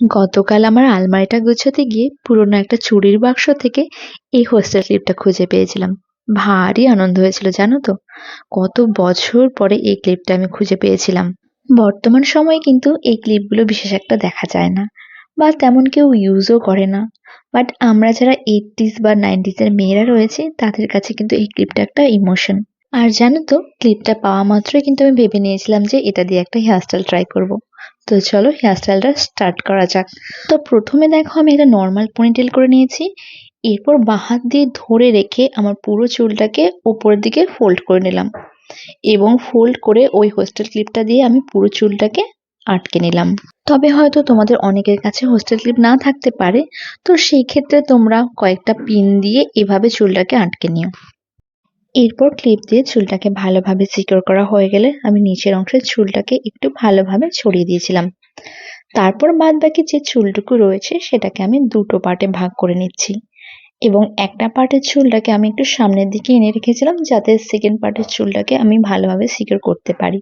গতকাল আমার আলমারিটা গুছোতে গিয়ে পুরোনো একটা চুড়ির বাক্স থেকে এই হোস্টেল ক্লিপটা খুঁজে পেয়েছিলাম। ভারী আনন্দ হয়েছিল, জানো তো? কত বছর পরে এই ক্লিপটা আমি খুঁজে পেয়েছিলাম। বর্তমান সময়ে কিন্তু এই ক্লিপগুলো বিশেষ একটা দেখা যায় না বা তেমন কেউ ইউজও করে না। বাট আমরা যারা এইটিস বা নাইনটিসের মেয়েরা রয়েছে, তাদের কাছে কিন্তু এই ক্লিপটা একটা ইমোশন আর জানো তো ক্লিপটা পাওয়া মাত্রই কিন্তু আমি ভেবে নিয়েছিলাম যে এটা দিয়ে একটা হেয়ারস্টাইল ট্রাই করব। তো চলো হেয়ারস্টাইলটা স্টার্ট করা যাক। তো প্রথমে দেখো আমি এটা নর্মাল পনিটেল করে নিয়েছি। এরপর বাঁ হাত দিয়ে ধরে রেখে আমার পুরো চুলটাকে ওপরের দিকে ফোল্ড করে নিলাম। এবং ফোল্ড করে ওই হোস্টেল ক্লিপটা দিয়ে আমি পুরো চুলটাকে আটকে নিলাম। তবে হয়তো তোমাদের অনেকের কাছে হোস্টেল ক্লিপ না থাকতে পারে। তো সেই ক্ষেত্রে তোমরা কয়েকটা পিন দিয়ে এভাবে চুলটাকে আটকে নিও। এরপর ক্লিপ দিয়ে চুলটাকে ভালোভাবে সিকিউর করা হয়ে গেলে আমি নিচের অংশের চুলটাকে একটু ভালোভাবে ছড়িয়ে দিয়েছিলাম। তারপর বাদ বাকি যে চুলটুকু রয়েছে সেটাকে আমি দুটো পার্টে ভাগ করে নিচ্ছি এবং একটা পার্টের চুলটাকে আমি একটু সামনের দিকে এনে রেখেছিলাম যাতে সেকেন্ড পার্টের চুলটাকে আমি ভালোভাবে সিকিউর করতে পারি।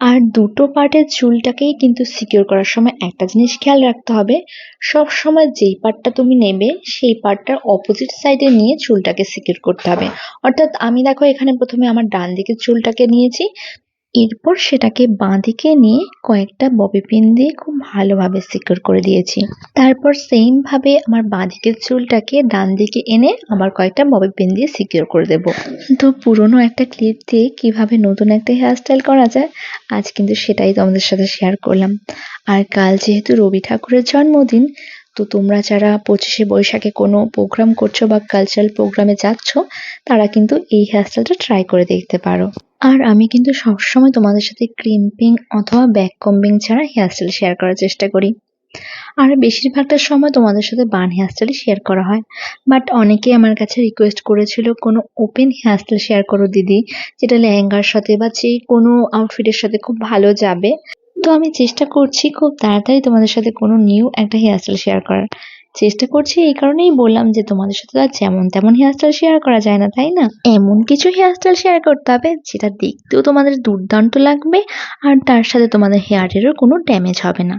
আর দুটো পার্টের চুলটাকেই কিন্তু সিকিউর করার সময় একটা জিনিস খেয়াল রাখতে হবে, সব সময় যেই পার্টটা তুমি নেবে, সেই পার্টটার অপোজিট সাইডে নিয়ে চুলটাকে সিকিউর করতে হবে। অর্থাৎ আমি দেখো এখানে প্রথমে আমার ডান দিকের চুলটাকে নিয়েছি এরপর সেটাকে বাঁ দিকে নিয়ে কয়েকটা ববি পিন দিয়ে খুব ভালোভাবে সিকিউর করে দিয়েছি। তারপর সেম ভাবে আমার বাঁ দিকের চুলটাকে ডান দিকে এনে আবার কয়েকটা ববি পিন দিয়ে সিকিউর করে দেব। তো পুরনো একটা ক্লিপ দিয়ে কীভাবে নতুন একটা হেয়ারস্টাইল করা যায়, আজ কিন্তু সেটাই তোমাদের সাথে শেয়ার করলাম। আর কাল যেহেতু রবি ঠাকুরের জন্মদিন তো তোমরা যারা পঁচিশে বৈশাখে কোনো প্রোগ্রাম করছ বা কালচারাল প্রোগ্রামে যাচ্ছ, তারা কিন্তু এই হেয়ারস্টাইলটা ট্রাই করে দেখতে পারো। আর আমি কিন্তু সবসময় তোমাদের সাথে ক্রিম্পিং অথবা ব্যাক কম্বিং ছাড়া হেয়ারস্টাইল শেয়ার করার চেষ্টা করি। আর বেশিরভাগটা সময় তোমাদের সাথে বান হেয়ারস্টাইলই শেয়ার করা হয়। বাট অনেকেই আমার কাছে রিকোয়েস্ট করেছিল কোনো ওপেন হেয়ারস্টাইল শেয়ার করো দিদি, যেটা লেহেঙ্গার সাথে বা যে কোনো আউটফিটের সাথে খুব ভালো যাবে। তো আমি চেষ্টা করছি খুব তাড়াতাড়ি তোমাদের সাথে কোনো নিউ একটা হেয়ারস্টাইল শেয়ার করার। চেষ্টা করছি এই কারণেই বললাম যে তোমাদের সাথে আর যেমন তেমন হেয়ারস্টাইল শেয়ার করা যায় না, তাই না? এমন কিছু হেয়ারস্টাইল শেয়ার করতে হবে যেটা দেখতেও তোমাদের দুর্দান্ত লাগবে আর তার সাথে তোমাদের হেয়ারেরও কোনো ড্যামেজ হবে না।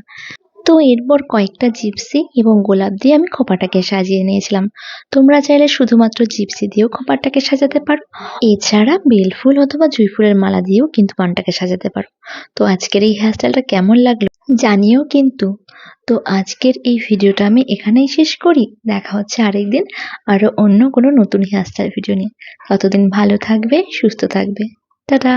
তো এরপর কয়েকটা জিপসি এবং গোলাপ দিয়ে আমি খোপাটাকে সাজিয়ে নিয়েছিলাম। তোমরা চাইলে শুধুমাত্র জিপসি দিয়েও খোপাটাকে সাজাতে পারো। এছাড়া বেলফুল অথবা জুঁই ফুলের মালা দিয়েও কিন্তু পানটাকে সাজাতে পারো। তো আজকের এই হেয়ারস্টাইলটা কেমন লাগল জানিও কিন্তু। তো আজকের এই ভিডিওটা আমি এখানেই শেষ করি। দেখা হচ্ছে আরেকদিন আরও অন্য কোনো নতুন হেয়ারস্টাইল ভিডিও নিয়ে। ততদিন ভালো থাকবে, সুস্থ থাকবে। টাটা!